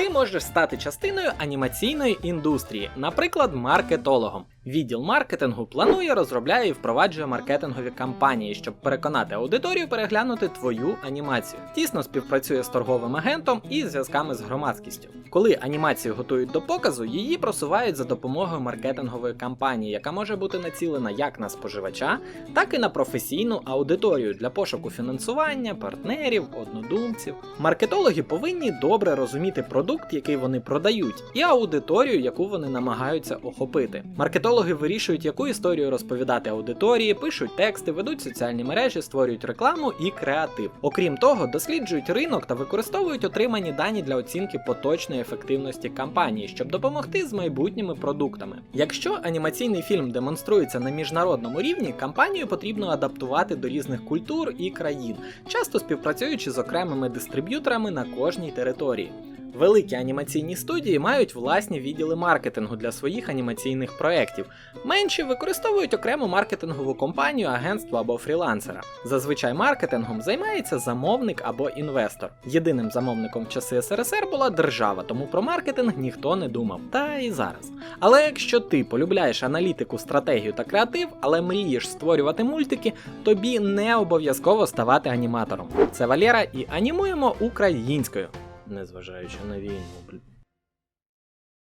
Ти можеш стати частиною анімаційної індустрії, наприклад, маркетологом. Відділ маркетингу планує, розробляє і впроваджує маркетингові кампанії, щоб переконати аудиторію переглянути твою анімацію. Тісно співпрацює з торговим агентом і зв'язками з громадськістю. Коли анімацію готують до показу, її просувають за допомогою маркетингової кампанії, яка може бути націлена як на споживача, так і на професійну аудиторію для пошуку фінансування, партнерів, однодумців. Маркетологи повинні добре розуміти продукт, який вони продають, і аудиторію, яку вони намагаються охопити. Маркетологи вирішують, яку історію розповідати аудиторії, пишуть тексти, ведуть соціальні мережі, створюють рекламу і креатив. Окрім того, досліджують ринок та використовують отримані дані для оцінки поточної ефективності кампанії, щоб допомогти з майбутніми продуктами. Якщо анімаційний фільм демонструється на міжнародному рівні, кампанію потрібно адаптувати до різних культур і країн, часто співпрацюючи з окремими дистриб'юторами на кожній території. Великі анімаційні студії мають власні відділи маркетингу для своїх анімаційних проєктів. Менші використовують окрему маркетингову компанію, агентство або фрілансера. Зазвичай маркетингом займається замовник або інвестор. Єдиним замовником в часи СРСР була держава, тому про маркетинг ніхто не думав. Та і зараз. Але якщо ти полюбляєш аналітику, стратегію та креатив, але мрієш створювати мультики, тобі не обов'язково ставати аніматором. Це Валера і анімуємо українською. Незважаючи на війну.